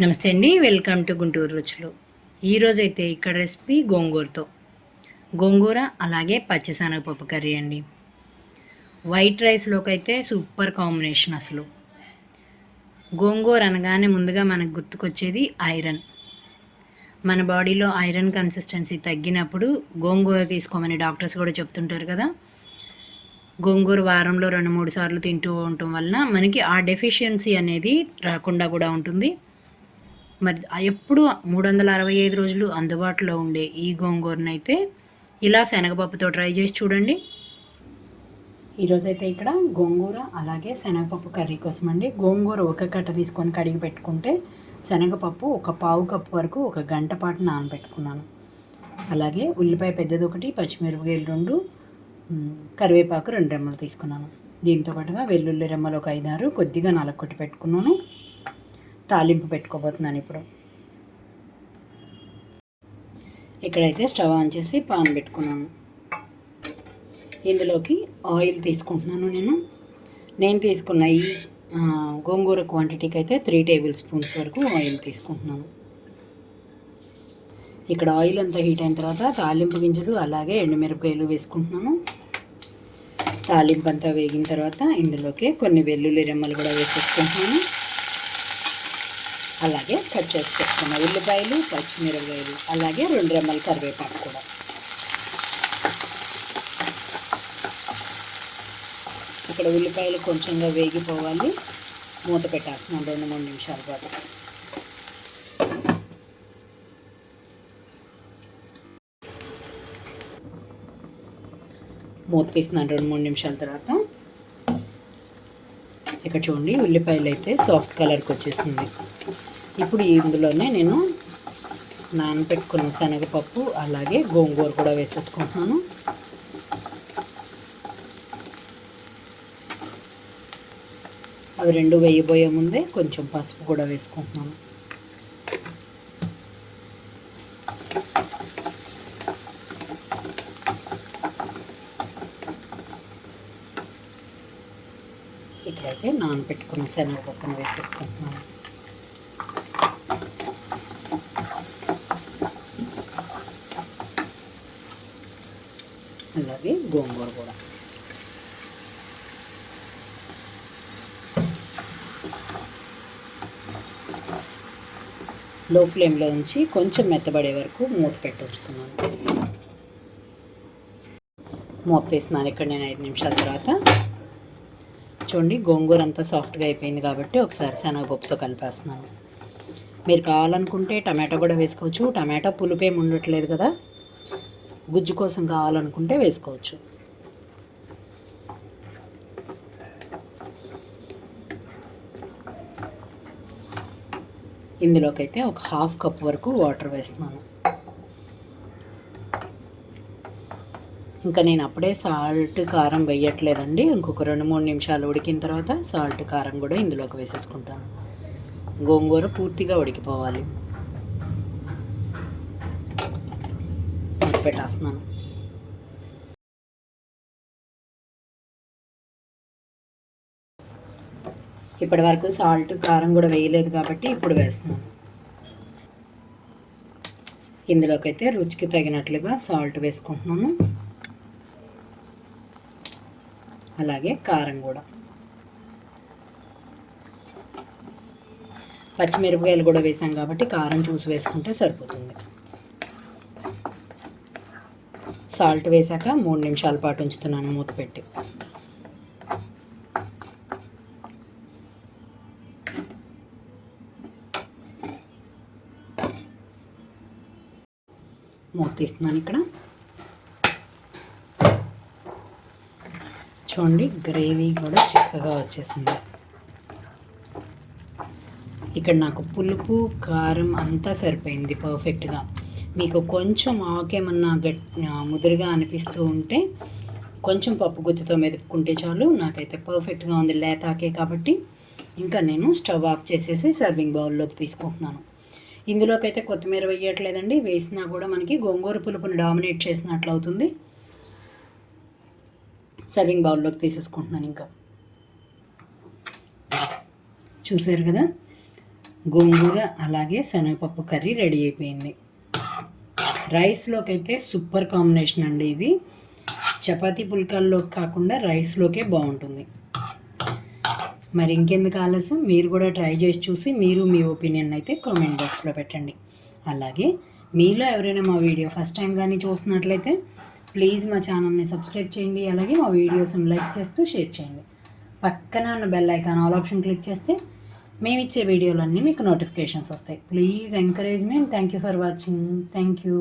నమస్తే అండి welcome to Guntur రుచులు. ఈరోజు అయితే ఇక్కడ రెసిపీ గోంగూరతో. గోంగూర అలాగే పచ్చిశనగపప్పు కర్రీ అండి. వైట్ రైస్లోకి అయితే సూపర్ కాంబినేషన్ అసలు. గోంగూర అనగానే ముందుగా మనకు గుర్తుకొచ్చేది ఐరన్. మన బాడీలో ఐరన్ కన్సిస్టెన్సీ తగ్గినప్పుడు గోంగూర తీసుకోమని డాక్టర్స్ కూడా చెప్తుంటారు కదా. గోంగూర వారంలో రెండు మూడు సార్లు తింటూ ఉండటం వలన మనకి ఆ డెఫిషియన్సీ అనేది రాకుండా కూడా ఉంటుంది. మరి ఎప్పుడు మూడు వందల అరవై ఐదు రోజులు అందుబాటులో ఉండే ఈ గోంగూరను అయితే ఇలా శనగపప్పుతో ట్రై చేసి చూడండి. ఈరోజైతే ఇక్కడ గోంగూర అలాగే శనగపప్పు కర్రీ కోసం అండి. గోంగూర ఒక కట్ట తీసుకొని కడిగి పెట్టుకుంటే శనగపప్పు ఒక పావు కప్పు వరకు ఒక గంట పాటు నానబెట్టుకున్నాను. అలాగే ఉల్లిపాయ పెద్దది ఒకటి పచ్చిమిరపకాయలు రెండు కరివేపాకు రెండు రెమ్మలు తీసుకున్నాను. దీంతో పాటుగా వెల్లుల్లి రెమ్మలు ఒక ఐదారు కొద్దిగా నలకొట్టి పెట్టుకున్నాను. తాలింపు పెట్టుకోబోతున్నాను ఇప్పుడు. ఇక్కడైతే స్టవ్ ఆన్ చేసి పాన్ పెట్టుకున్నాను. ఇందులోకి ఆయిల్ తీసుకుంటున్నాను నేను. నేను తీసుకున్న ఈ గోంగూర క్వాంటిటీకి అయితే త్రీ టేబుల్ స్పూన్స్ వరకు ఆయిల్ తీసుకుంటున్నాను. ఇక్కడ ఆయిల్ అంతా హీట్ అయిన తర్వాత తాలింపు గింజలు అలాగే ఎండుమిరపకాయలు వేసుకుంటున్నాను. తాలింపు అంతా వేగిన తర్వాత ఇందులోకి కొన్ని వెల్లుల్లి రెమ్మలు కూడా వేసేసుకుంటున్నాను. అలాగే కట్ చేసి పెట్టుకున్న ఉల్లిపాయలు పచ్చిమిరపకాయలు అలాగే రెండు రెమ్మల కరివేపాకు కూడా. ఇక్కడ ఉల్లిపాయలు కొంచెంగా వేగిపోవాలి. మూత పెట్టేస్తున్నాను రెండు మూడు నిమిషాల పాటు. మూత తీస్తున్నాను రెండు మూడు నిమిషాల తర్వాత. ఇక్కడ చూడండి ఉల్లిపాయలు అయితే సాఫ్ట్ కలర్కి వచ్చేసింది. ఇప్పుడు ఇందులోనే నేను నానబెట్టుకున్న శనగపప్పు అలాగే గోంగూర కూడా వేసేసుకుంటున్నాను. అవి రెండు వేయబోయే ముందే కొంచెం పసుపు కూడా వేసుకుంటున్నాను. ఇక్కడైతే నానబెట్టుకున్న శనగపప్పును వేసేసుకుంటున్నాను. అలాగే గోంగూర కూడా. లో ఫ్లేమ్లో ఉంచి కొంచెం మెత్తబడే వరకు మూత పెట్టి ఉంచుతున్నాను. మూత తీస్తున్నాను ఇక్కడ నేను ఐదు నిమిషాల తర్వాత. చూడండి గోంగూర అంతా సాఫ్ట్గా అయిపోయింది కాబట్టి ఒకసారి శనగపప్పుతో కలిపేస్తున్నాను. మీరు కావాలనుకుంటే టమాటో కూడా వేసుకోవచ్చు. టమాటా పులుపేమి ఉండట్లేదు కదా. గుజ్జు కోసం కావాలనుకుంటే వేసుకోవచ్చు. ఇందులోకైతే ఒక హాఫ్ కప్ వరకు వాటర్ వేస్తున్నాను. ఇంకా నేను అప్పుడే సాల్ట్ కారం వేయట్లేదండి. ఇంకొక రెండు మూడు నిమిషాలు ఉడికిన తర్వాత సాల్ట్ కారం కూడా ఇందులోకి వేసేసుకుంటాను. గోంగూర పూర్తిగా ఉడికిపోవాలి. పెట్టేస్తున్నాను. ఇప్పటి వరకు సాల్ట్ కారం కూడా వేయలేదు కాబట్టి ఇప్పుడు వేస్తున్నాను. ఇందులోకైతే రుచికి తగినట్లుగా సాల్ట్ వేసుకుంటున్నాను. అలాగే కారం కూడా. పచ్చిమిరపకాయలు కూడా వేసాం కాబట్టి కారం చూసి వేసుకుంటే సరిపోతుంది. సాల్ట్ వేసాక మూడు నిమిషాల పాటు ఉంచుతున్నాను మూత పెట్టి. మూత తీస్తున్నాను ఇక్కడ. చూడండి గ్రేవీ కూడా చిక్కగా వచ్చేసింది. ఇక్కడ నాకు పులుపు కారం అంతా సరిపోయింది పర్ఫెక్ట్గా మీకు కొంచెం ఆకేమన్నా గట్ ముదురుగా అనిపిస్తూ ఉంటే కొంచెం పప్పు గుత్తితో మెదుపుకుంటే చాలు. నాకైతే పర్ఫెక్ట్గా ఉంది లేతాకే కాబట్టి ఇంకా నేను స్టవ్ ఆఫ్ చేసేసి సర్వింగ్ బౌల్లోకి తీసుకుంటున్నాను. ఇందులోకైతే కొత్తిమీర వేయట్లేదండి. వేసినా కూడా మనకి గోంగూర పులుపుని డామినేట్ చేసినట్లు అవుతుంది. సర్వింగ్ బౌల్లోకి తీసేసుకుంటున్నాను ఇంకా. చూసారు కదా? గోంగూర అలాగే శనగపప్పు కర్రీ రెడీ అయిపోయింది. రైస్లోకి అయితే సూపర్ కాంబినేషన్ అండి ఇది. చపాతీ పుల్కాల్లోకి కాకుండా రైస్లోకే బాగుంటుంది. మరి ఇంకెందుకు ఆలస్యం? మీరు కూడా ట్రై చేసి చూసి మీరు మీ ఒపీనియన్ అయితే కామెంట్ బాక్స్లో పెట్టండి. అలాగే మీలో ఎవరైనా మా వీడియో ఫస్ట్ టైం కానీ చూస్తున్నట్లయితే ప్లీజ్ మా ఛానల్ని సబ్స్క్రైబ్ చేయండి. అలాగే మా వీడియోస్ని లైక్ చేస్తూ షేర్ చేయండి. పక్కన ఉన్న bell icon all option click చేస్తే మేము ఇచ్చే వీడియోలన్నీ మీకు నోటిఫికేషన్స్ వస్తాయి. Please encouragement thank you for watching thank you